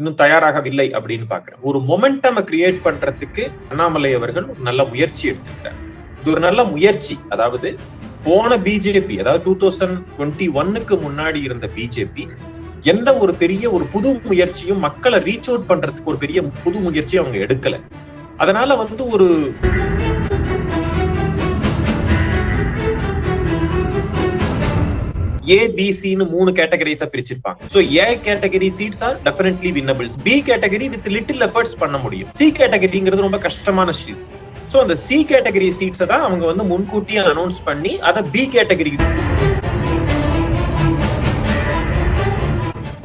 இன்னும் தயாராகவில்லை அப்படின்னு பாக்குறேன் ஒரு மொமெண்டமை கிரியேட் பண்றதுக்கு அண்ணாமலை அவர்கள் ஒரு நல்ல முயற்சி எடுத்துக்கிறார் இது ஒரு நல்ல முயற்சி. அதாவது போன பிஜேபி அதாவது டூ தௌசண்ட் டுவெண்ட்டி ஒன்னுக்கு முன்னாடி இருந்த பிஜேபி எந்த ஒரு பெரிய ஒரு புது முயற்சியும் மக்களை ரீச் அவுட் பண்றதுக்கு ஒரு பெரிய புது முயற்சியும் அவங்க எடுக்கல. அதனால வந்து ஒரு ஏ பிசின்னு மூணு கேட்டகரிஸா பிரிச்சிருப்பாங்க. So A category seats are definitely winnables B category with little efforts பண்ண முடியும். சி கேட்டகரிங்கிறது ரொம்ப கஷ்டமான சீட்ஸ் சோ அந்த சி கேட்டகரி சீட்ஸை தான் அவங்க வந்து முன்கூட்டியே அனௌன்ஸ் பண்ணி அதை பி கேட்டகரி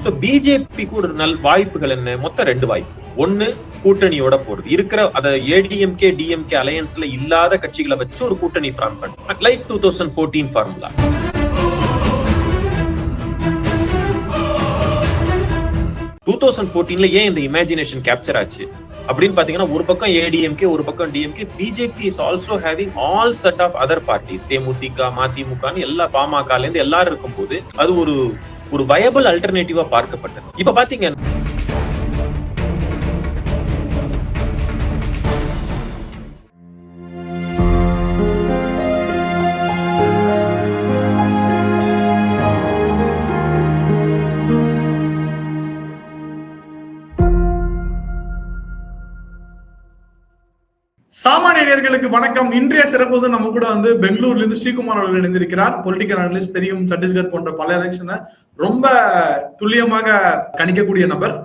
ஸோ பிஜேபிக்கு ஒரு நல் வாய்ப்புகள் என்ன? மொத்தம் ரெண்டு வாய்ப்பு. ஒன்னு கூட்டணியோட போறது. இருக்கிற அத ஏடிஎம்கே டிஎம்கே அலையன்ஸ்ல இல்லாத கட்சிகளை வச்சு ஒரு கூட்டணி ஃபார்ம் பண்ண like two thousand fourteen formula two thousand ஃபோர்டீன்ல ஏன் இந்த இமேஜினேஷன் கேப்சர் ஆச்சு? அப்படின்னு பாத்தீங்கன்னா ஒரு பக்கம் ஏடிஎம்கே ஒரு பக்கம் DMK BJP is also having all set of other parties தேமுதிக மதிமுகன்னு எல்லா பாமகல இருந்து எல்லாரும் இருக்கும்போது அது ஒரு ஒரு வயபிள் அல்டர்னேட்டிவா பார்க்கப்பட்டது. இப்ப பாத்தீங்கன்னா சாமானியர்களுக்கு வணக்கம். இன்றைய சிறப்பு வந்து நம்ம கூட வந்து பெங்களூர்ல இருந்து ஸ்ரீகுமார் அவர்கள் இணைந்திருக்கிறார். பொலிட்டிக்கல் அனலிஸ்ட் தெரியும் சத்தீஸ்கர் போன்ற பல எலெக்ஷனை ரொம்ப துல்லியமாக கணிக்கக்கூடிய நபர்.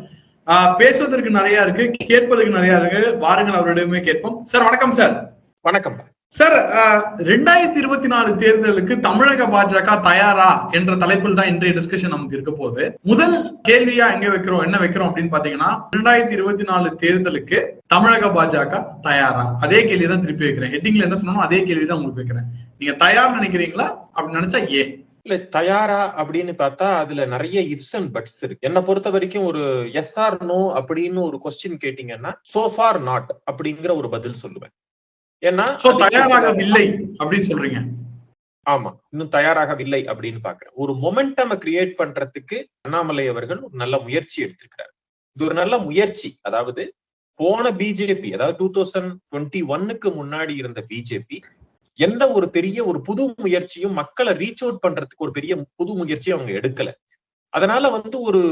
பேசுவதற்கு நிறைய இருக்கு கேட்பதற்கு நிறைய இருக்கு. வாருங்கள் அவரிடமே கேட்போம். சார் வணக்கம் சார். வணக்கம். சார் ரெண்டாயிரத்தி இருபத்தி நாலு தேர்தலுக்கு தமிழக பாஜக தயாரா என்ற தலைப்பில் தான் இன்றைய டிஸ்கஷன் நமக்கு இருக்க போகுது. முதல் கேள்வியா எங்க வைக்கிறோம் என்ன வைக்கிறோம் அப்படின்னு பாத்தீங்கன்னா ரெண்டாயிரத்தி இருபத்தி நாலு தேர்தலுக்கு தமிழக பாஜக தயாரா? அதே கேள்வி தான் திருப்பி வைக்கிறேன். ஹெட்டிங்ல என்ன சொன்னோம் அதே கேள்வி தான் உங்களுக்கு வைக்கிறேன். நீங்க தயார் நினைக்கிறீங்களா? அப்படின்னு நினைச்சா ஏ இல்ல தயாரா அப்படின்னு பார்த்தா அதுல நிறைய இப்ஸ் அண்ட் பட்ஸ் இருக்கு. என்ன பொறுத்த வரைக்கும் ஒரு எஸ் ஆர் நோ அப்படின்னு ஒரு கொஸ்டின் கேட்டீங்கன்னா சோஃபார் நாட் அப்படிங்கிற ஒரு பதில் சொல்லுவேன். ஏன்னா தயாராகவில்லை அப்படின்னு சொல்றீங்க. ஆமா. இன்னும் தயாராகவில்லை அப்படின்னு பாக்குறேன். ஒரு மொமெண்டம் கிரியேட் பண்றதுக்கு அண்ணாமலை அவர்கள் ஒரு நல்ல முயற்சி எடுத்திருக்கிறார். இது ஒரு நல்ல முயற்சி. அதாவது போன பிஜேபி அதாவது டூ தௌசண்ட் டுவெண்ட்டி ஒன்னுக்கு முன்னாடி இருந்த பிஜேபி எந்த ஒரு பெரிய ஒரு புது முயற்சியும் மக்களை ரீச் அவுட் பண்றதுக்கு ஒரு பெரிய புது முயற்சியும் அவங்க எடுக்கல. அதனால வந்து ஒரு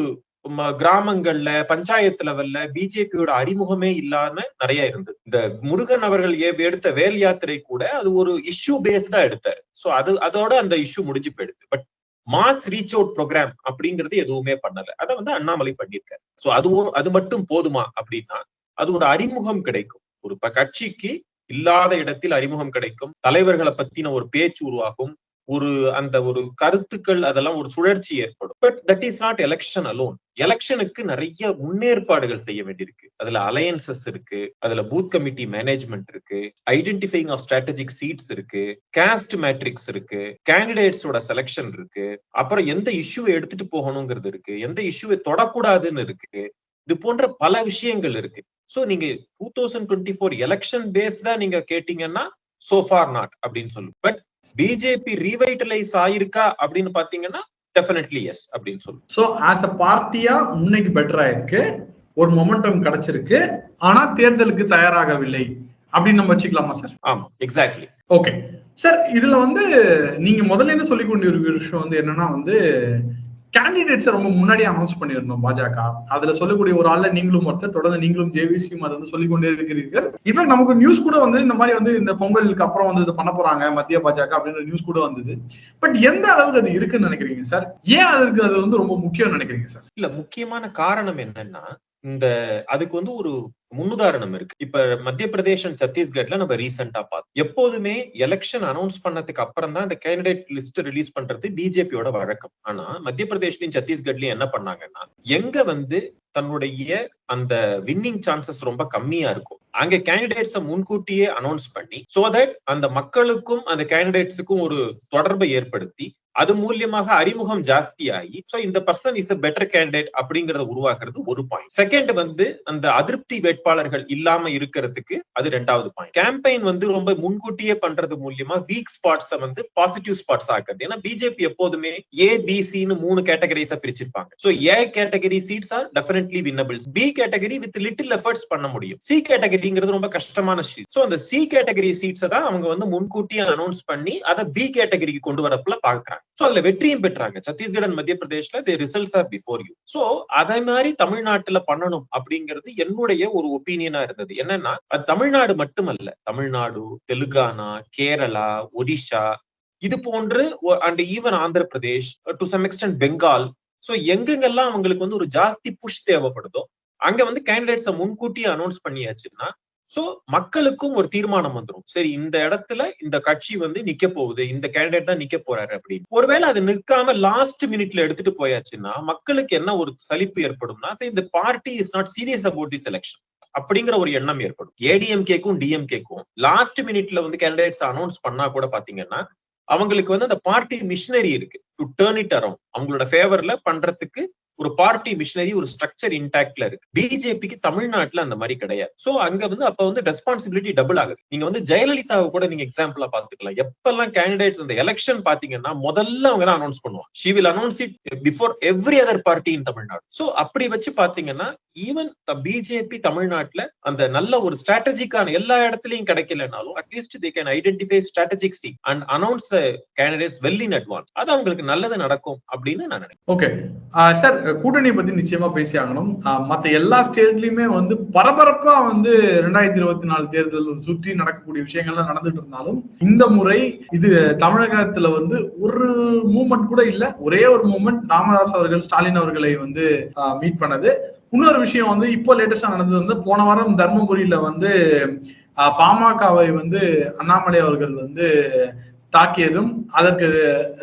கிராமங்கள்ல பஞ்சாயத்து லெவல்ல பிஜேபியோட அறிமுகமே இல்லாம நிறைய இருந்தது. இந்த முருகன் அவர்கள் எடுத்த வேல் யாத்திரை கூட அது ஒரு இஷ்யூ பேஸ்டா எடுத்தாரு. சோ அது அதோட அந்த இஷ்யூ முடிஞ்சு போயிடுது. But mass reach out program அப்படிங்கிறது எதுவுமே பண்ணல. அதை வந்து அண்ணாமலை பண்ணியிருக்காரு. சோ அதுவும் அது மட்டும் போதுமா அப்படின்னா அது ஒரு அறிமுகம் கிடைக்கும். ஒரு கட்சிக்கு இல்லாத இடத்தில் அறிமுகம் கிடைக்கும். தலைவர்களை பத்தின ஒரு பேச்சு உருவாகும். ஒரு அந்த ஒரு கருத்துக்கள் அதெல்லாம் ஒரு சுழற்சி ஏற்படும். But that is not election alone எலெக்ஷனுக்கு நிறைய முன்னேற்பாடுகள் செய்ய வேண்டியிருக்கு. அதுல அலையன்சஸ் இருக்கு. அதுல பூத் கமிட்டி மேனேஜ்மெண்ட் இருக்கு. ஐடென்டிஃபைங் ஆஃப் ஸ்ட்ராட்டஜிக் சீட்ஸ் இருக்கு. காஸ்ட் மேட்ரிக்ஸ் இருக்கு. கேண்டிடேட்ஸோட செலெக்ஷன் இருக்கு. அப்புறம் எந்த இஷ்யூவை எடுத்துட்டு போகணுங்கிறது இருக்கு. எந்த இஷ்யூவை தொடக்கூடாதுன்னு இருக்கு. இது போன்ற பல விஷயங்கள் இருக்கு. சோ நீங்க two thousand twenty four election பேஸ்டா நீங்க கேட்டீங்கன்னா சோஃபார் நாட் அப்படின்னு சொல்லுவோம். பட் பிஜேபி ரீவைட்டலைஸ் ஆயிருக்கா அப்படின்னு பாத்தீங்கன்னா டெஃபினெட்லி எஸ் அப்படின்னு சொல்லுவோம். சோ ஆஸ் அ பார்ட்டியா முன்னைக்கு பெட்டரா இருக்கு. ஒரு மொமெண்டம் கிடைச்சிருக்கு. ஆனா தேர்தலுக்கு தயாராகவில்லை. அப்படின்னு நம்ம வச்சுக்கலாமா சார் ஆமா எக்ஸாக்ட்லி ஓகே சார் இதுல வந்து நீங்க முதல்ல இருந்து சொல்லி கொண்டு இருக்கிற விஷயம் வந்து என்னன்னா வந்து கேண்டிடேட்ஸை ரொம்ப முன்னாடி அனௌன்ஸ் பண்ணிருந்தோம் பாஜக. அதுல சொல்லக்கூடிய ஒரு ஆள்ல நீங்களும் ஒருத்தர் தொடர்ந்து நீங்களும் ஜேவிசியும் அதை வந்து சொல்லிக் கொண்டே இருக்கிறீர்கள். இன்ஃபேக்ட் நமக்கு நியூஸ் கூட வந்து இந்த மாதிரி வந்து இந்த பொங்கலுக்கு அப்புறம் வந்து இது பண்ண போறாங்க மத்திய பாஜக அப்படின்ற நியூஸ் கூட வந்தது. பட் எந்த அளவுக்கு அது இருக்குன்னு நினைக்கிறீங்க சார் ஏன் அதற்கு அது வந்து ரொம்ப முக்கியம் நினைக்கிறீங்க சார் இல்ல முக்கியமான காரணம் என்னன்னா இந்த அதுக்கு வந்து ஒரு முன்னுதாரணம் இருக்கு. இப்ப மத்திய பிரதேஷ் சத்தீஸ்கட்ல சத்தீஸ்கர்ல நம்ம ரீசெண்டா பார்த்தோம் எப்போதுமே எலெக்ஷன் அனௌன்ஸ் பண்ணதுக்கு அப்புறம் தான் இந்த கேண்டிடேட் லிஸ்ட் ரிலீஸ் பண்றது பிஜேபியோட வழக்கம். ஆனா மத்திய பிரதேஷ்லயும் சத்தீஸ்கர்லயும் என்ன பண்ணாங்கன்னா எங்க வந்து தன்னுடைய அந்த வின்னிங் சான்சஸ் ரொம்ப கம்மியா இருக்கும் அங்க கேண்டிடேட்ஸை முன்கூட்டியே அனௌன்ஸ் பண்ணி சோ தட் அந்த மக்களுக்கும் அந்த கேண்டிடேட்ஸுக்கும் ஒரு தொடர்பை ஏற்படுத்தி அது மூலியமாக அறிமுகம் ஜாஸ்தியாகி சோ இந்த person is a better candidate அப்படிங்கறத உருவாக்குறது ஒரு பாயிண்ட் செகண்ட் வந்து அந்த அதிருப்தி வேட்பாளர்கள் இல்லாம இருக்கிறதுக்கு அது ரெண்டாவது பாயிண்ட் கேம்பெயின் வந்து ரொம்ப முன்கூட்டியே பண்றது மூலியமா வீக் ஸ்பாட்ஸ வந்து பாசிட்டிவ் ஸ்பாட்ஸ் ஆக்குறது. ஏன்னா பிஜேபி எப்போதுமே ஏ பிசின்னு மூணு கேட்டகரிஸா பிரிச்சிருப்பாங்க. So A category seats are definitely winnables B category with little efforts பண்ண முடியும். சி கேட்டகரிங்கிறது ரொம்ப கஷ்டமான சீட் சோ அந்த சி கேட்டகரி சீட்ஸை தான் அவங்க வந்து முன்கூட்டியே அனௌன்ஸ் பண்ணி அதை பி கேட்டகரிக்கு கொண்டு வரப்புல பாக்குறாங்க சோ அதுல வெற்றியும் பெற்றாங்க. சத்தீஸ்கர் அண்ட் மத்திய பிரதேஷ்ல the results are before you so அதே மாதிரி தமிழ்நாட்டுல பண்ணணும் அப்படிங்கிறது என்னுடைய ஒரு ஒப்பீனியனா இருந்தது. என்னன்னா அது தமிழ்நாடு மட்டுமல்ல. தமிழ்நாடு தெலுங்கானா கேரளா ஒடிஷா இது போன்று and even Andhra Pradesh to some extent Bengal. So எங்கெங்கெல்லாம் அவங்களுக்கு வந்து ஒரு ஜாஸ்தி புஷ் தேவைப்படுதோ அங்க வந்து கேண்டிடேட்ஸை முன்கூட்டியே அனௌன்ஸ் பண்ணியாச்சுன்னா சோ மக்களுக்கும் ஒரு தீர்மானம் வந்துடும் சரி இந்த இடத்துல இந்த கட்சி வந்து நிக்க போகுது இந்த கேண்டிடேட் தான் நிக்க போறாரு அப்படின்னு. ஒருவேளை அது நிற்காம லாஸ்ட் மினிட்ல எடுத்துட்டு போயாச்சுன்னா மக்களுக்கு என்ன ஒரு சலிப்பு ஏற்படும்னா சரி இந்த party is not serious about the selection அப்படிங்கிற ஒரு எண்ணம் ஏற்படும். ஏடிஎம்கேக்கும் டிஎம்கேக்கும் லாஸ்ட் மினிட்ல வந்து கேண்டிடேட்ஸ் அனௌன்ஸ் பண்ணா கூட பாத்தீங்கன்னா அவங்களுக்கு வந்து அந்த பார்ட்டி மிஷினரி இருக்கு. டு டேர்ன் இட் அரௌண்ட் அவங்களோட ஃபேவர்ல பண்றதுக்கு ஒரு பார்ட்டி மிஷினரி ஒரு ஸ்ட்ரக்சர் இன்டாக்ட்ல இருக்கு. பிஜேபிக்கு தமிழ்நாட்டுல அந்த மாதிரி கிடையாது. சோ அங்க வந்து அப்ப வந்து ரெஸ்பான்சிபிலிட்டி டபுள் ஆகுது. நீங்க வந்து ஜெயலலிதாவை கூட நீங்க எக்ஸாம்பிளா பாத்துக்கலாம் எப்பெல்லாம் கேண்டிடேட்ஸ் இந்த எலெக்ஷன் பாத்தீங்கன்னா முதல்ல அவங்க தான் அனௌன்ஸ் பண்ணுவாங்க. She will announce it before every other party in Tamil Nadu so அப்படி வச்சு பாத்தீங்கன்னா ஈவன் பிஜேபி தமிழ்நாட்டுல அந்த நல்ல ஒரு ஸ்ட்ராட்டஜிக்கான எல்லா இடத்துலயும் கிடைக்கலனாலும் at least they can identify strategic C and announce the candidates well in advance அது அவங்களுக்கு நல்லது நடக்கும் அப்படின்னு நான் நினைக்கிறேன். ஓகே சார் கூட்டணி பத்தி நிச்சயமா பேசி ஆகணும். மத்த எல்லா ஸ்டேட்லயுமே வந்து பரபரப்பா வந்து ரெண்டாயிரத்தி இருபத்தி நாலு தேர்தல் சுற்றி நடக்கக்கூடிய விஷயங்கள்லாம் நடந்துட்டு இருந்தாலும் இந்த முறை இது தமிழகத்துல வந்து ஒரு மூமெண்ட் கூட இல்ல. ஒரே ஒரு மூமெண்ட் ராமதாஸ் அவர்கள் ஸ்டாலின் அவர்களை வந்து மீட் பண்ணது. இன்னொரு விஷயம் வந்து இப்போ லேட்டஸ்டா நடந்தது வந்து போன வாரம் தர்மபுரியில வந்து பாமகவை வந்து அண்ணாமலை அவர்கள் வந்து தாக்கியதும் அதற்கு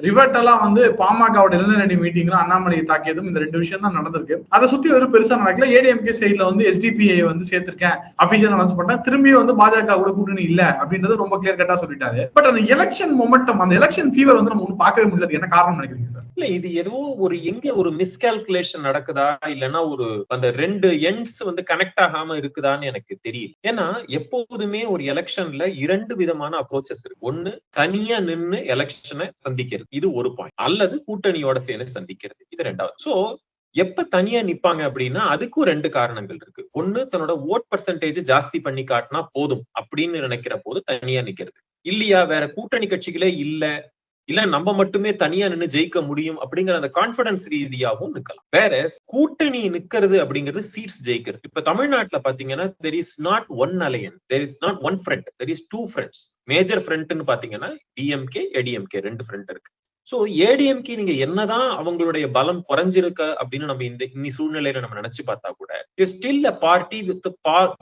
ரிவர்ட்டெல்லாம் வந்து பாமகவோட இளைஞரணி மீட்டிங்ல அண்ணாமலையை தாக்கியதும் இந்த ரெண்டு விஷயம் தான் நடந்திருக்கு. அதை சுத்தி ஒரு பெருசா நடக்கல. ஏடிஎம்கே சைட்ல வந்து எஸ்டிபிஐ வந்து சேர்த்திருக்கேன். அபிஷியல் அனௌன்ஸ் பண்ண திரும்பியும் வந்து பாஜக கூட கூட்டணி இல்ல அப்படின்றது ரொம்ப கிளியர் கட்டா சொல்லிட்டாரு. பட் அந்த எலெக்ஷன் மொமெண்டம் அந்த எலெக்ஷன் ஃபீவர் வந்து நம்ம ஒன்றும் பார்க்கவே முடியாது என்ன காரணம் நினைக்கிறீங்க சார் இல்ல இது ஏதோ ஒரு எங்க ஒரு மிஸ்கால்குலேஷன் நடக்குதா? இல்லைன்னா ஒரு அந்த ரெண்டு எண்ட்ஸ் வந்து கனெக்ட் ஆகாம இருக்குதான்னு எனக்கு தெரியல. ஏன்னா எப்போதுமே ஒரு எலெக்ஷன்ல இரண்டு விதமான அப்ரோச்சஸ் இருக்கு. ஒன்னு தனியா நின்னு எலெக்ஷனை சந்திக்கிறது. இது ஒரு பாயிண்ட் அல்லது கூட்டணியோட சேர்ந்து சந்திக்கிறது. இது ரெண்டாவது. சோ எப்ப தனியா நிப்பாங்க அப்படின்னா அதுக்கும் ரெண்டு காரணங்கள் இருக்கு. ஒண்ணு தன்னோட ஓட் பர்சன்டேஜ் ஜாஸ்தி பண்ணி காட்டினா போதும் அப்படின்னு நினைக்கிற போது தனியா நிக்கிறது. இல்லையா வேற கூட்டணி கட்சிகளே இல்ல இல்ல நம்ம மட்டுமே தனியா நின்று ஜெயிக்க முடியும் அப்படிங்கிற அந்த கான்பிடன்ஸ் ரீதியாகவும் நிக்கலாம் வேற கூட்டணி நிக்கிறது அப்படிங்கிறது சீட்ஸ் ஜெயிக்கிறது. இப்ப தமிழ்நாட்டுல பாத்தீங்கன்னா there is not one alliance there is not one front there is two friends major ஃப்ரண்ட்னு பாத்தீங்கன்னா டிஎம்கே ஏடிஎம்கே ரெண்டு ஃப்ரண்ட் இருக்கு. சோ ஏடிஎம்கே நீங்க என்னதான் அவங்களுடைய பலம் குறைஞ்சிருக்க அப்படின்னு நம்ம இந்த இன்னி சூழ்நிலையில நம்ம நினைச்சு பார்த்தா கூட still a party with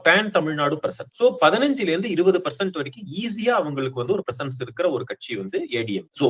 pan Tamil Nadu present so பதினஞ்சுல இருந்து இருபது பர்சன்ட் வரைக்கும் ஈஸியா அவங்களுக்கு வந்து ஒரு பிரசன்ஸ் இருக்கிற ஒரு கட்சி வந்து ஏடிஎம் சோ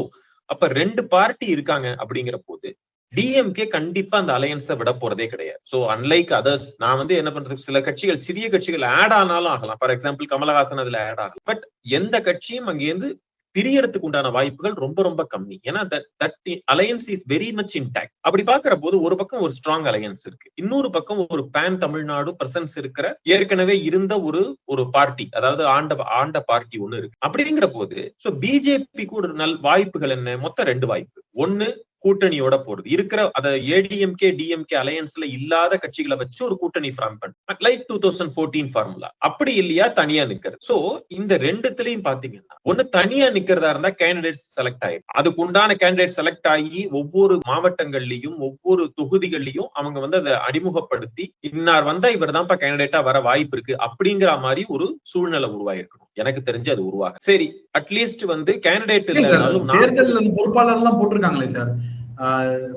அப்ப ரெண்டு பார்ட்டி இருக்காங்க அப்படிங்கிற போது டிஎம்கே கண்டிப்பா அந்த அலையன்ஸை விட போறதே கிடையாது. சோ அன்லைக் அதர்ஸ் நான் வந்து என்ன பண்றது? சில கட்சிகள் சிறிய கட்சிகள் ஆட் ஆனாலும் ஆகலாம். ஃபார் எக்ஸாம்பிள் கமலஹாசன் அதுல ஆட் ஆகலாம் பட் எந்த கட்சியும் அங்கேருந்து பிரியறதுக்கு உண்டான வாய்ப்புகள் ரொம்ப ரொம்ப கம்மி. ஏன்னா that alliance is very much intact அப்படி பாக்குற போது ஒரு பக்கம் ஒரு ஸ்ட்ராங் அலையன்ஸ் இருக்கு. இன்னொரு பக்கம் ஒரு பேன் தமிழ்நாடு பிரசன்ஸ் இருக்கிற ஏற்கனவே இருந்த ஒரு ஒரு பார்ட்டி அதாவது ஆண்ட ஆண்ட பார்ட்டி ஒண்ணு இருக்கு. அப்படிங்கிற போது சோ பிஜேபி கூட நல் வாய்ப்புகள் என்ன? மொத்தம் ரெண்டு வாய்ப்பு. ஒன்னு கூட்டணியோட போறது. இருக்கிற அத ஏடிஎம்கே டிஎம்கே அலையன்ஸ்ல இல்லாத கட்சிகளை வச்சு ஒரு கூட்டணி ஃபார்ம் பண்ண. Like two thousand fourteen formula அப்படி இல்லையா? தனியா நிக்கிறது. சோ இந்த ரெண்டுத்துலயும் பாத்தீங்கன்னா ஒண்ணு தனியா நிக்கிறதா இருந்தா கேண்டிடேட் செலக்ட் ஆயிடும் அதுக்கு உண்டான கேண்டிடேட் செலக்ட் ஆகி ஒவ்வொரு மாவட்டங்கள்லயும் ஒவ்வொரு தொகுதிகள்லயும் அவங்க வந்து அதை அறிமுகப்படுத்தி இன்னார் வந்தா இவர் தான்ப்பா கேண்டிடேட்டா வர வாய்ப்பு இருக்கு அப்படிங்கிற மாதிரி ஒரு சூழ்நிலை உருவாயிருக்கணும் எனக்கு தெரிஞ்சு அது உருவாக. சரி அட்லீஸ்ட் வந்து கேண்டிடேட் தேர்தல் பொறுப்பாளர் எல்லாம் போட்டிருக்காங்களே சார்.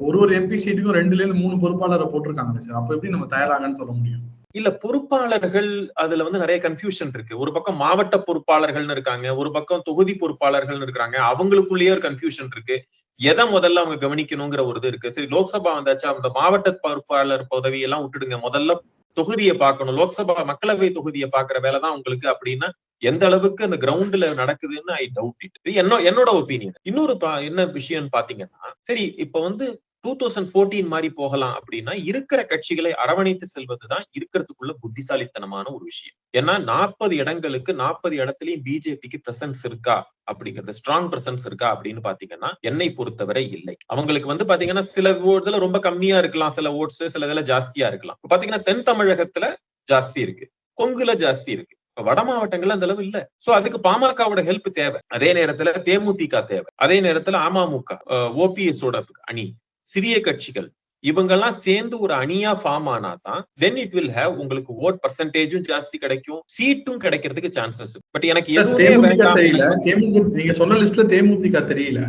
ஒரு ஒரு எம்பி சீட்டுக்கும் ரெண்டுல இருந்து மூணு பொறுப்பாளரை போட்டிருக்காங்களே சார். அப்ப எப்படி நம்ம தயாராகன்னு சொல்ல முடியும்? இல்ல பொறுப்பாளர்கள் அதுல வந்து நிறைய கன்ஃபியூஷன் இருக்கு. ஒரு பக்கம் மாவட்ட பொறுப்பாளர்கள்னு இருக்காங்க ஒரு பக்கம் தொகுதி பொறுப்பாளர்கள்னு இருக்காங்க. அவங்களுக்குள்ளேயே ஒரு கன்ஃபியூஷன் இருக்கு. எதை முதல்ல அவங்க கவனிக்கணுங்கிற ஒரு இது இருக்கு. சரி லோக்சபா வந்தாச்சா அந்த மாவட்ட பொறுப்பாளர் பதவி எல்லாம் விட்டுடுங்க. முதல்ல தொகுதியை பார்க்கணும். லோக்சபா மக்களவை தொகுதியை பாக்குற வேலைதான் உங்களுக்கு அப்படின்னா எந்த அளவுக்கு அந்த கிரவுண்ட்ல நடக்குதுன்னு ஐ டவுட் இட் என்ன என்னோட ஒப்பீனியன் இன்னொரு என்ன விஷயம்னு பாத்தீங்கன்னா சரி இப்ப வந்து டூ தௌசண்ட் ஃபோர்டீன் மாதிரி போகலாம் அப்படின்னா இருக்கிற கட்சிகளை அரவணைத்து செல்வதுதான் இருக்கிறதுக்குள்ள புத்திசாலித்தனமான ஒரு விஷயம். ஏன்னா நாற்பது இடங்களுக்கு நாற்பது இடத்துலயும் பிஜேபிக்கு பிரசன்ஸ் இருக்கா அப்படிங்கிறது ஸ்ட்ராங் பிரசன்ஸ் இருக்கா அப்படின்னு பாத்தீங்கன்னா என்னை பொறுத்தவரை இல்லை. அவங்களுக்கு வந்து பாத்தீங்கன்னா சில ஓட்ஸ்ல ரொம்ப கம்மியா இருக்கலாம். சில ஓட்ஸ் சில இதுல ஜாஸ்தியா இருக்கலாம். பாத்தீங்கன்னா தென் தமிழகத்துல ஜாஸ்தி இருக்கு. கொங்குல ஜாஸ்தி இருக்கு. வட மாவட்டங்கள்ல அந்த அளவு இல்ல. சோ அதுக்கு பாமகவோட ஹெல்ப் தேவை. அதே நேரத்துல தேமுதிக தேவை. அதே நேரத்துல அமமுக ஓபிஎஸ் ஓட அணி. சிறிய கட்சிகள். இவங்கெல்லாம் சேர்ந்து ஒரு அணியா ஃபார்ம் ஆனா தான் தென் இட் வில் ஹேவ் உங்களுக்கு ஓட் பர்சன்டேஜும் ஜாஸ்தி கிடைக்கும் சீட்டும் கிடைக்கிறதுக்கு சான்சஸ் பட் எனக்கு தேமுதிக தெரியல. தேமுதிக நீங்க சொன்ன லிஸ்ட்ல தேமுதிக தெரியல.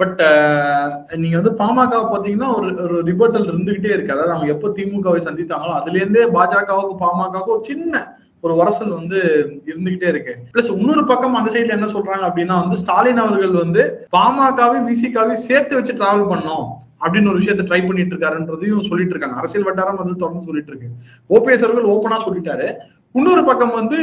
பட் நீங்க வந்து பாமக பாத்தீங்கன்னா ஒரு ஒரு ரிபர்டல் இருந்துகிட்டே இருக்கு. அதாவது அவங்க எப்போ திமுகவை சந்தித்தாங்களோ அதுல இருந்தே பாஜகவுக்கு பாமகவுக்கு ஒரு சின்ன ஒரு வரசல் வந்து இருந்துகிட்டே இருக்கு. பிளஸ் இன்னொரு பக்கம் அந்த சைட்ல என்ன சொல்றாங்க அப்படின்னா வந்து ஸ்டாலின் அவர்கள் வந்து பாமகவை விசிகாவை சேர்த்து வச்சு டிராவல் பண்ணோம் அப்படின்னு ஒரு விஷயத்த ட்ரை பண்ணிட்டு இருக்காருன்றதையும் சொல்லிட்டு இருக்காங்க. அரசியல் வட்டாரம் வந்து தொடர்ந்து சொல்லிட்டு இருக்கு. ஓபிஎஸ் அவர்கள் ஓப்பனா சொல்லிட்டாரு. இன்னொரு பக்கம் வந்து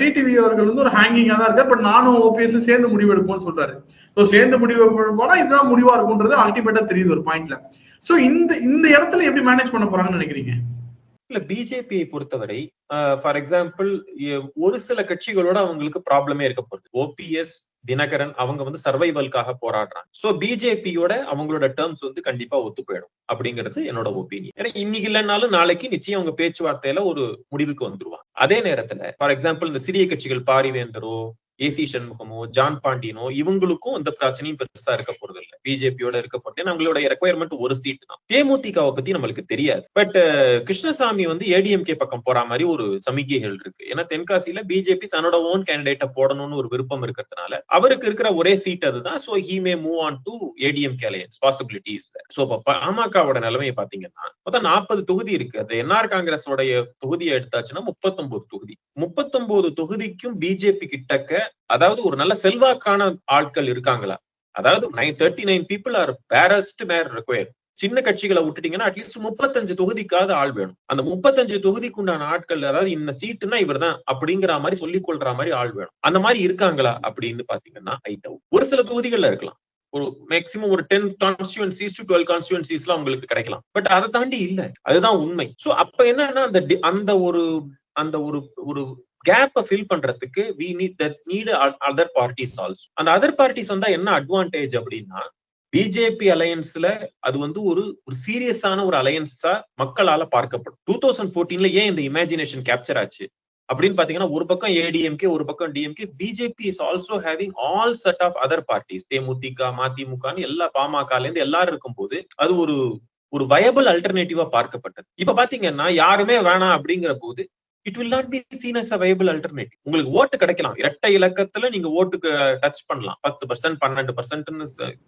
டிடிவி அவர்கள் வந்து ஒரு ஹேங்கிங்கா தான் இருக்காரு. பட் நானும் ஓபிஎஸ் சேர்ந்து முடிவு எடுப்போம்னு சொல்றாரு. ஸோ சேர்ந்து முடிவு போனா இதுதான் முடிவா இருக்கும்ன்றது அல்டிமேட்டா தெரியுது ஒரு பாயிண்ட்ல ஸோ இந்த இந்த இடத்துல எப்படி மேனேஜ் பண்ண போறாங்கன்னு நினைக்கிறீங்க? இல்ல பிஜேபியை பொறுத்தவரை ஃபார் எக்ஸாம்பிள் ஒரு சில கட்சிகளோட அவங்களுக்கு ப்ராப்ளமே இருக்க போகுது. ஓபிஎஸ் தினகரன் அவங்க வந்து சர்வைவல்காக போராடுறாங்க. சோ பிஜேபியோட அவங்களோட டேர்ம்ஸ் வந்து கண்டிப்பா ஒத்து போயிடும் அப்படிங்கிறது என்னோட ஒப்பீனியன் ஏன்னா இன்னைக்கு இல்லைனாலும் நாளைக்கு நிச்சயம் அவங்க பேச்சுவார்த்தையில ஒரு முடிவுக்கு வந்துருவாங்க. அதே நேரத்துல ஃபார் எக்ஸாம்பிள் இந்த சிறிய கட்சிகள் பாரிவேந்தரோ ஏசி சண்முகமோ ஜான் பாண்டியனோ இவங்களுக்கும் இந்த பிரச்சனையும் பெருசா இருக்க போறது இல்ல பிஜேபியோட இருக்க போறது நம்மளோட ரெக்குயர்மெண்ட் ஒரு சீட் தான். தேமுதிகவை பத்தி நம்மளுக்கு தெரியாது. பட் கிருஷ்ணசாமி வந்து ஏடிஎம்கே பக்கம் போற மாதிரி ஒரு சமிக்கைகள் இருக்கு. ஏன்னா தென்காசியில பிஜேபி தன்னோட ஓன் கேண்டிடேட்டை போடணும்னு ஒரு விருப்பம் இருக்கிறதுனால அவருக்கு இருக்கிற ஒரே சீட் அதுதான். So he may move on to ADMK alliance possibilities so பாமகவோட நிலைமையை பாத்தீங்கன்னா மொத்தம் நாற்பது தொகுதி இருக்கு. அது என்ஆர் காங்கிரஸோடைய தொகுதியை எடுத்தாச்சுன்னா முப்பத்தொன்பது தொகுதி. முப்பத்தொன்பது தொகுதிக்கும் பிஜேபி கிட்டக்க அதாவது ஒரு நல்ல செல்வாக்கான ஆட்கள் இருக்காங்களா? அதாவது nine thirty nine people are barest mere require சின்ன கட்சிகளை விட்டுட்டீங்கன்னா அட்லீஸ்ட் முப்பத்தஞ்சு தொகுதிக்காவது ஆள் வேணும். அந்த முப்பத்தஞ்சு தொகுதிக்கு உண்டான ஆட்கள் அதாவது இந்த சீட்டுனா இவர் தான் அப்படிங்கிற மாதிரி சொல்லிக் கொள்ற மாதிரி ஆள் வேணும். அந்த மாதிரி இருக்காங்களா அப்படின்னு பாத்தீங்கன்னா ஐ டவுட் ஒரு சில தொகுதிகள்ல இருக்கலாம். ஒரு மேக்சிமம் ஒரு டென் கான்ஸ்டியூன்சிஸ் டு டுவெல் கான்ஸ்டியூன்சிஸ்லாம் உங்களுக்கு கிடைக்கலாம். பட் அதை தாண்டி இல்ல. அதுதான் உண்மை. சோ அப்ப என்னன்னா அந்த அந்த ஒரு அந்த ஒரு ஒரு கேப்பை ஃபில் பண்றதுக்கு we need that need other parties also அந்த அதர் பார்ட்டிஸ் வந்தா என்ன அட்வான்டேஜ் அப்படின்னா பிஜேபி அலையன்ஸ்ல அது வந்து ஒரு ஒரு சீரியஸான ஒரு அலையன்ஸா மக்களால பார்க்கப்படும். டூ தௌசண்ட் ஃபோர்டீன்ல ஏன் இந்த இமேஜினேஷன் கேப்சர் ஆச்சு? அப்படின்னு பாத்தீங்கன்னா ஒரு பக்கம் ஏடிஎம்கே ஒரு பக்கம் DMK BJP is also having all set of other parties தேமுதிக மதிமுகன்னு எல்லா பாமகல இருந்து எல்லாரும் இருக்கும்போது அது ஒரு ஒரு வயபிள் அல்டர்னேட்டிவா பார்க்கப்பட்டது. இப்ப பாத்தீங்கன்னா யாருமே வேணாம் அப்படிங்கிற போது it will not be seen as viable alternative உங்களுக்கு ஓட்டு கிடைக்கலாம். இரட்டை இலக்கத்துல நீங்க ஓட்டுக்கு டச் பண்ணலாம். பத்து பர்சன்ட் பன்னெண்டு பர்சன்ட்னு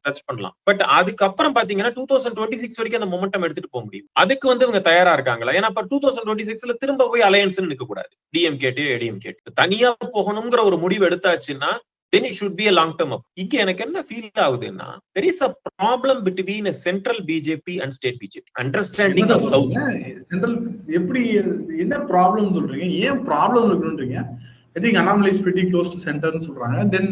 டச் பண்ணலாம். பட் அதுக்கப்புறம் பாத்தீங்கன்னா டூ தௌசண்ட் டுவெண்ட்டி சிக்ஸ் வரைக்கும் அந்த மொமெண்டம் எடுத்துட்டு போக முடியும். அதுக்கு வந்து இவங்க தயாரா இருக்காங்களா? ஏன்னா டூ தௌசண்ட் டுவெண்ட்டி சிக்ஸ்ல திரும்ப போய் அலையன்ஸ் நிற்க கூடாது டிஎம் கேட்டு ஏடிஎம் கேட்டு தனியா போகணுங்கிற ஒரு முடிவு எடுத்தாச்சுன்னா then it should be a long term up இங்க எனக்கு என்ன ஃபீல் ஆகுதுன்னா there is a problem between central BJP and state BJP understanding central எப்படி என்ன ப்ராப்ளம் சொல்றீங்க? ஏன் problem இருக்குன்றீங்க? I think Annamalai is pretty close to சென்டர்னு சொல்றாங்க. Then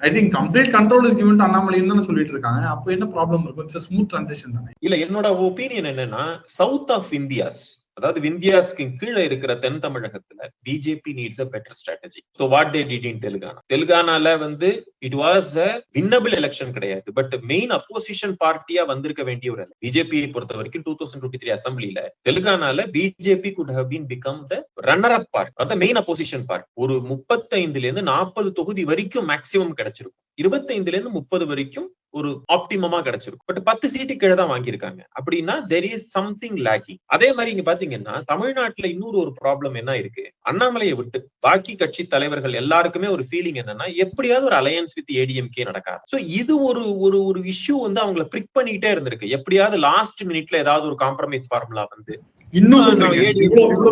I think complete control is given to அண்ணாமலைன்னு சொல்லிட்டு இருக்காங்க. அப்போ என்ன ப்ராப்ளம் இருக்கும்? இட்ஸ் ஸ்மூத் டிரான்சாக்ஷன் தானே. இல்ல என்னோட ஒப்பீனியன் என்னன்னா சவுத் ஆஃப் இந்தியாஸ் அதாவது விந்தியாஸ்க்கு கீழே இருக்கிற தென் தமிழகத்துல BJP needs a better strategy so what they did in Telangana தெலுங்கானால வந்து it was a winnable election கிடையாது. பட் மெயின் அப்போசிஷன் பார்ட்டியா வந்திருக்க வேண்டிய ஒரு பிஜேபியை பொறுத்த வரைக்கும் டூ தௌசண்ட் டுவெண்ட்டி த்ரீ அசம்பிளில தெலுங்கானால BJP could have been become the runner up part அதாவது மெயின் அப்போசிஷன் பார்ட் ஒரு முப்பத்தைந்துல இருந்து நாற்பது தொகுதி வரைக்கும் மேக்சிமம் கிடைச்சிருக்கும். இருபத்தைந்துல இருந்து முப்பது வரைக்கும் ஒரு ஆப்டிமமா கிடைச்சிருக்கும். பட் பத்து சீட்டு கீழே தான் வாங்கியிருக்காங்க. அப்படின்னா தெர் இஸ் சம்திங் லேக்கிங் அதே மாதிரி இங்க பாத்தீங்கன்னா தமிழ்நாட்டுல இன்னொரு ஒரு ப்ராப்ளம் என்ன இருக்கு? அண்ணாமலையை விட்டு பாக்கி கட்சி தலைவர்கள் எல்லாருக்குமே ஒரு ஃபீலிங் என்னன்னா எப்படியாவது ஒரு அலையன்ஸ் வித் ஏடிஎம்கே நடக்காது. சோ இது ஒரு ஒரு ஒரு இஷ்யூ வந்து அவங்கள பிரிக் பண்ணிட்டே இருந்திருக்கு. எப்படியாவது லாஸ்ட் மினிட்ல ஏதாவது ஒரு காம்ப்ரமைஸ் ஃபார்முலா வந்து இன்னும்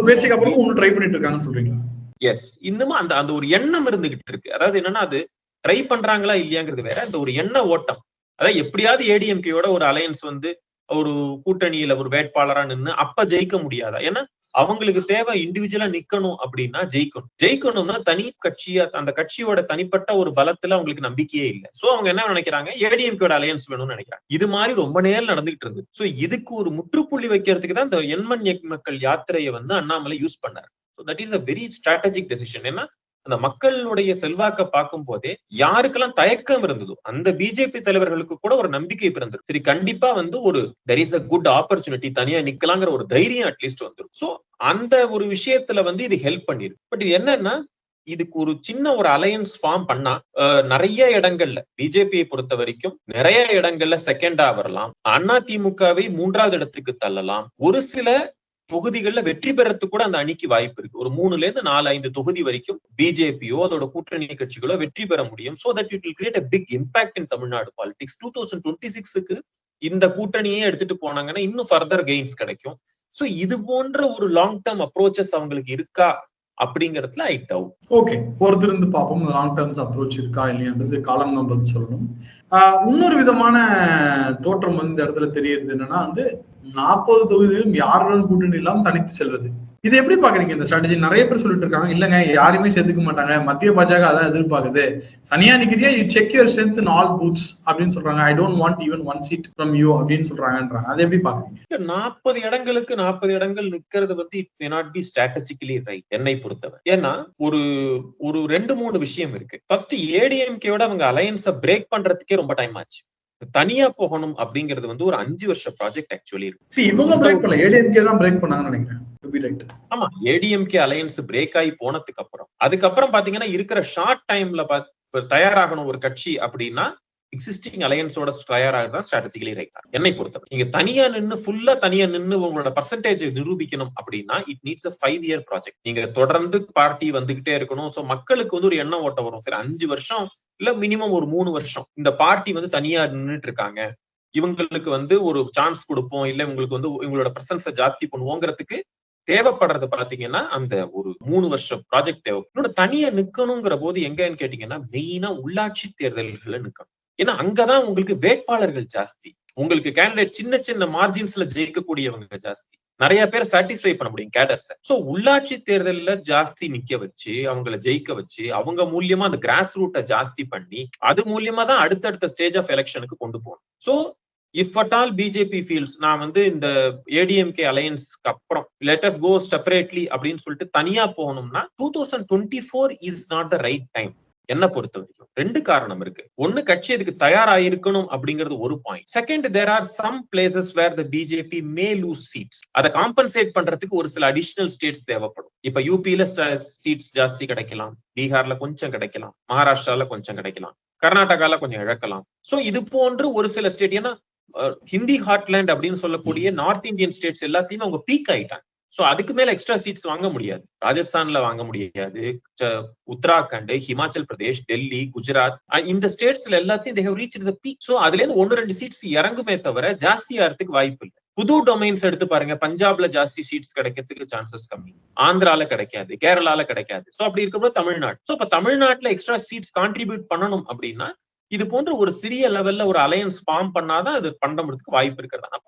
பேச்சுக்கு அப்புறம் ட்ரை பண்ணிட்டு இருக்காங்க சொல்றீங்களா? எஸ் இன்னமும் அந்த அந்த ஒரு எண்ணம் இருந்துகிட்டு இருக்கு. அதாவது என்னன்னா அது ட்ரை பண்றாங்களா இல்லையாங்கிறது வேற. இந்த ஒரு எண்ண ஓட்டம். அதாவது எப்படியாவது ஏடிஎம்கேயோட ஒரு அலையன்ஸ் வந்து ஒரு கூட்டணியில ஒரு வேட்பாளரா நின்று அப்ப ஜெயிக்க முடியாதா? ஏன்னா அவங்களுக்கு தேவை இண்டிவிஜுவலா நிக்கணும் அப்படின்னா ஜெயிக்கணும். ஜெயிக்கணும்னா தனி கட்சியா அந்த கட்சியோட தனிப்பட்ட ஒரு பலத்துல அவங்களுக்கு நம்பிக்கையே இல்லை. சோ அவங்க என்ன நினைக்கிறாங்க? ஏடிஎம்கேட அலையன்ஸ் வேணும்னு நினைக்கிறாங்க. இது மாதிரி ரொம்ப நேரம் நடந்துகிட்டு இருந்தது. சோ இதுக்கு ஒரு முற்றுப்புள்ளி வைக்கிறதுக்கு தான் இந்த எண்மன் மக்கள் யாத்திரையை வந்து அண்ணாமலை யூஸ் பண்ணாரு. That is a very strategic decision ஏன்னா அந்த மக்களுடைய செல்வாக்க பார்க்கும் போதே யாருக்கெல்லாம் தயக்கம் இருந்ததோ அந்த பிஜேபி தலைவர்களுக்கு கூட ஒரு நம்பிக்கை பிறந்தது சரி கண்டிப்பா வந்து ஒரு there is a good opportunity தனியா நிக்கலாங்கிற ஒரு தைரியம் அட்லீஸ்ட் வந்துடும் சோ அந்த ஒரு விஷயத்துல வந்து இது ஹெல்ப் பண்ணிருக்கு. பட் இது என்னன்னா இதுக்கு ஒரு சின்ன ஒரு அலையன்ஸ் ஃபார்ம் பண்ணா நிறைய இடங்கள்ல பிஜேபியை பொறுத்த வரைக்கும் நிறைய இடங்கள்ல செகண்டா வரலாம். அண்ணா திமுகவை மூன்றாவது இடத்துக்கு தள்ளலாம். ஒரு சில தொகுதிகள்ல வெற்றி பெறத்துக்கு கூட அந்த அணிக்கு வாய்ப்பு இருக்கு. ஒரு மூணுல இருந்து நாலு ஐந்து தொகுதி வரைக்கும் பிஜேபியோ அதோட கூட்டணி கட்சிகளோ வெற்றி பெற முடியும். So that it will create a big impact in Tamil Nadu politics two thousand twenty சிக்ஸுக்கு இந்த கூட்டணியே எடுத்துட்டு போனாங்கன்னா இன்னும் ஃபர்தர் கெயின்ஸ் கிடைக்கும். சோ இது போன்ற ஒரு லாங் டேர்ம் அப்ரோச்சஸ் அவங்களுக்கு இருக்கா அப்படிங்கறதுல ஐ டவுட் ஓகே பொறுத்திருந்து பார்ப்போம். லாங் டேர்ம்ஸ் அப்ரோச் இருக்கா இல்லையான்றது காலம் தான் சொல்லணும். இன்னொரு விதமான தோற்றம் வந்து இந்த இடத்துல தெரியுது என்னன்னா வந்து நாற்பது தொகுதியிலும் யாருடன் கூட்டணி இல்லாமல் தனித்து செல்வது. இது எப்படி பாக்குறீங்க? இந்த ஸ்ட்ராட்டஜி நிறைய பேர் சொல்லிட்டு இருக்காங்க. இல்லங்க யாருமே சேர்த்துக்க மாட்டாங்க. மத்திய பாஜக அதான் எதிர்பார்க்குது. தனியா நிக்கிறியா? You check your strength in all booths அப்படின்னு சொல்றாங்க. I don't want even one seat from you அப்படின்னு சொல்றாங்கன்றாங்க. அதை எப்படி பாக்குறீங்க? நாற்பது இடங்களுக்கு நாற்பது இடங்கள் நிக்கிறது வந்து it not be strategically right என்னை பொறுத்தவரை. ஏன்னா ஒரு ஒரு ரெண்டு மூணு விஷயம் இருக்கு. ஃபர்ஸ்ட் ஏடிஎம்கேவோட அவங்க அலையன்ஸை பிரேக் பண்றதுக்கே ரொம்ப டைம் ஆச்சு. தனியா போகணும் அப்படிங்கிறது வந்து ஒரு அஞ்சு வருஷ ப்ராஜெக்ட் ஆக்சுவலி இருக்கு. இவங்க பிரேக் பண்ணல. ஏடிஎம்கே தான் பிரேக் பண்ணாங்கன்னு நினைக்கிறேன். ஆமா ஏடிஎம்கே அலையன்ஸ் பிரேக் ஆகி போனதுக்கு அப்புறம். அதுக்கப்புறம் பாத்தீங்கன்னா இருக்கிற ஷார்ட் டைம்ல தயாராகணும் ஒரு கட்சி அப்படின்னா எக்ஸிஸ்டிங் அலையன்ஸோட தயாராக தான் ஸ்ட்ராட்டஜிக்கலி ரைட் என்னை பொறுத்தவரை. நீங்க தனியா நின்னு ஃபுல்லா தனியா நின்னு உங்களோட பர்சன்டேஜ் நிரூபிக்கணும் அப்படின்னா it needs a five year project நீங்க தொடர்ந்து பார்ட்டி வந்துகிட்டே இருக்கணும். சோ மக்களுக்கு வந்து ஒரு எண்ணம் ஓட்ட வரும். சரி அஞ்சு வருஷம் இல்ல மினிமம் ஒரு மூணு வருஷம். இந்த பார்ட்டி வந்து தனியா நின்றுட்டு இருக்காங்க. இவங்களுக்கு வந்து ஒரு சான்ஸ் கொடுப்போம். இல்ல இவங்களுக்கு வந்து இவங்களோட பிரசன்ஸ ஜாஸ்தி பண்ணுவோங்கிறதுக்கு தேவைப்படுறது பாத்தீங்கன்னா அந்த ஒரு மூணு வருஷம் ப்ராஜெக்ட் தேவை. இன்னொன்னு தனியா நிக்கணுங்கிற போது எங்கன்னு கேட்டீங்கன்னா மெயினா உள்ளாட்சி தேர்தல்கள்ல நிக்கணும். ஏன்னா அங்கதான் உங்களுக்கு வேட்பாளர்கள் ஜாஸ்தி. உங்களுக்கு கேண்டிடேட் சின்ன சின்ன மார்ஜின்ஸ்ல ஜெயிக்கக்கூடியவங்க ஜாஸ்தி. நிறைய பேர் சாட்டிஸ்ஃபை பண்ண முடியும் கேடர்ஸ் சோ உள்ளாட்சி தேர்தல்ல ஜாஸ்தி நிக்க வச்சு அவங்கள ஜெயிக்க வச்சு அவங்க மூலியமா அந்த கிராஸ் ரூட்டை ஜாஸ்தி பண்ணி அது மூலியமா தான் அடுத்தடுத்த ஸ்டேஜ் ஆஃப் எலெக்ஷனுக்கு கொண்டு போகணும். So if at all BJP feels நான் வந்து இந்த ஏடிஎம்கே அலையன்ஸ்க்கு அப்புறம் லெட்டஸ் கோ செப்பரேட்லி அப்படின்னு சொல்லிட்டு தனியா போகணும்னா two thousand twenty four is not the right time என்ன பொறுத்த வரைக்கும். ரெண்டு காரணம் இருக்கு. ஒன்னு கட்சி இதுக்கு தயாராயிருக்கணும் அப்படிங்கிறது ஒரு point second there are some places where the BJP may lose seats அதை காம்பன்சேட் பண்றதுக்கு ஒரு சில அடிஷனல் ஸ்டேட்ஸ் தேவைப்படும். இப்ப யூபியில சீட்ஸ் ஜாஸ்தி கிடைக்கலாம். பீகார்ல கொஞ்சம் கிடைக்கலாம். மகாராஷ்டிரால கொஞ்சம் கிடைக்கலாம். கர்நாடகால கொஞ்சம் இழக்கலாம். சோ இது போன்று ஒரு சில ஸ்டேட் ஏன்னா ஹிந்தி ஹார்ட்லேண்ட் அப்படின்னு சொல்லக்கூடிய நார்த் இந்தியன் ஸ்டேட்ஸ் எல்லாத்தையுமே அவங்க பீக் ஆயிட்டாங்க. ஸோ அதுக்கு மேல எக்ஸ்ட்ரா சீட்ஸ் வாங்க முடியாது. ராஜஸ்தான்ல வாங்க முடியாது. உத்தராகண்ட் ஹிமாச்சல் பிரதேஷ் டெல்லி குஜராத் இந்த ஸ்டேட்ஸ்ல எல்லாத்தையும் they reach the peak so அதுல இருந்து ஒன்னு ரெண்டு சீட்ஸ் இறங்குமே தவிர ஜாஸ்தி ஆகிறதுக்கு வாய்ப்பு இல்லை. புது டொமைன்ஸ் எடுத்து பாருங்க. பஞ்சாப்ல ஜாஸ்தி சீட்ஸ் கிடைக்கிறதுக்கு சான்சஸ் கம்மி. ஆந்திரால கிடைக்காது. கேரளால கிடைக்காது. சோ அப்படி இருக்கும்போது தமிழ்நாடு. சோ இப்ப தமிழ்நாட்டுல எக்ஸ்ட்ரா சீட்ஸ் கான்ட்ரிபியூட் பண்ணணும் அப்படின்னா இது போன்ற ஒரு சிறிய லெவல்ல ஒரு அலையன்ஸ் ஃபார்ம் பண்ணாதான் அது பண்றதுக்கு வாய்ப்பு இருக்கிறதா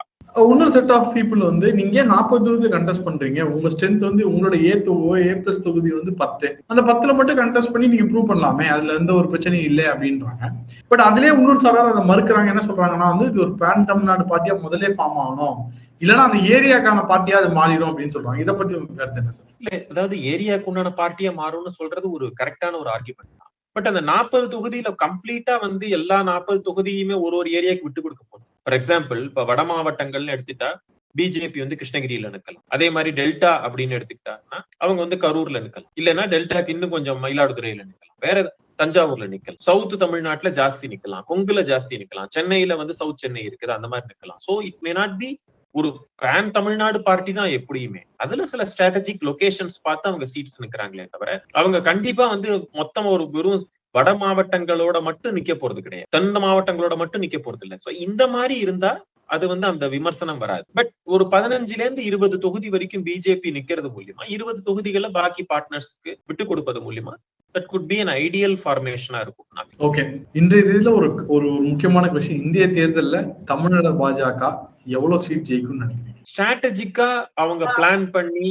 இன்னொரு செட் ஆஃப் பீப்புள் வந்து நீங்க நாற்பது தொகுதி கண்டெஸ்ட் பண்றீங்க? உங்க ஸ்ட்ரென்த் வந்து உங்களோட ஏ தொகுதி ஏ பிளஸ் தொகுதி வந்து பத்து. அந்த பத்துல மட்டும் கண்டெஸ்ட் பண்ணி நீங்க ப்ரூவ் பண்ணலாமே. அதுல எந்த ஒரு பிரச்சனையும் இல்லை அப்படின்றாங்க. பட் அதுலயே இன்னொரு சாரார் அதை மறுக்கிறாங்க? என்ன சொல்றாங்கன்னா வந்து இது ஒரு பேன் தமிழ்நாடு பார்ட்டியா முதலே ஃபார்ம் ஆகணும். இல்லைன்னா அந்த ஏரியாக்கான பார்ட்டியா அது மாறிடும் அப்படின்னு சொல்றாங்க. இதை பத்தி கருத்து என்ன சார் இல்ல அதாவது ஏரியாக்கு உண்டான பார்ட்டியா மாறும்னு சொல்றது ஒரு கரெக்டான ஒரு ஆர்குமெண்ட் பட் அந்த நாற்பது தொகுதியில கம்ப்ளீட்டா வந்து எல்லா நாற்பது தொகுதியுமே ஒரு ஒரு ஏரியாவுக்கு விட்டு கொடுக்க போகுது. ஃபார் எக்ஸாம்பிள் இப்ப வட மாவட்டங்கள்னு எடுத்துட்டா பிஜேபி வந்து கிருஷ்ணகிரியில நிக்கலாம் அதே மாதிரி டெல்டா அப்படின்னு எடுத்துக்கிட்டாங்கன்னா அவங்க வந்து கரூர்ல நிக்கலாம் இல்லைன்னா டெல்டாக்கு இன்னும் கொஞ்சம் மயிலாடுதுறையில நிக்கலாம் வேற தஞ்சாவூர்ல நிக்கலாம் சவுத் தமிழ்நாட்டுல ஜாஸ்தி நிக்கலாம். கொங்குல ஜாஸ்தி நிக்கலாம். சென்னையில வந்து சவுத் சென்னை இருக்குது அந்த மாதிரி நிக்கலாம். So it may not be ஒரு பேன் தமிழ்நாடு பார்ட்டி தான் எப்படியுமே. அதுல சில ஸ்ட்ராட்டஜிக் லொகேஷன்ஸ் பார்த்து அவங்க சீட்ஸ் நிக்கிறாங்களே தவிர அவங்க கண்டிப்பா வந்து மொத்தம் ஒரு வெறும் வட மாவட்டங்களோட மட்டும் நிக்க போறது கிடையாது. தென் மாவட்டங்களோட மட்டும் நிக்க போறது இல்லை. சோ இந்த மாதிரி இருந்தா அது வந்து அந்த விமர்சனம் வராது. பட் ஒரு பதினஞ்சுல இருந்து இருபது தொகுதி வரைக்கும் பிஜேபி நிக்கிறது மூலியமா இருபது தொகுதிகளை பாக்கி பார்ட்னர்ஸ்க்கு விட்டு கொடுப்பது மூலியமா that could be an ideal ஃபார்மேஷனா இருக்கும் ஓகே இன்றைய இதுல ஒரு ஒரு முக்கியமான கொஸ்டின் இந்திய தேர்தல்ல தமிழ்நாடு பாஜக எவ்வளவு சீட் ஜெயிக்கும்னு நினைக்கிறீங்க? ஸ்ட்ராட்டஜிக்கா அவங்க பிளான் பண்ணி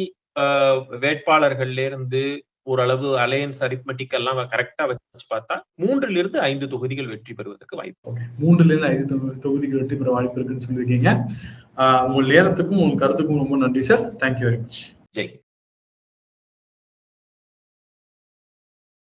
வேட்பாளர்கள்ல இருந்து ஓரளவு அலையன்ஸ் அரித்மெட்டிக் எல்லாம் கரெக்டா வச்சு பார்த்தா மூன்றிலிருந்து இருந்து ஐந்து தொகுதிகள் வெற்றி பெறுவதற்கு வாய்ப்பு ஓகே மூன்றுல இருந்து ஐந்து தொகு- தொகுதிகள் வெற்றி பெற வாய்ப்பு இருக்குன்னு சொல்லியிருக்கீங்க. ஆஹ் உங்கள் நேரத்துக்கும் உங்கள் கருத்துக்கும் ரொம்ப நன்றி sir thank you very much Jai.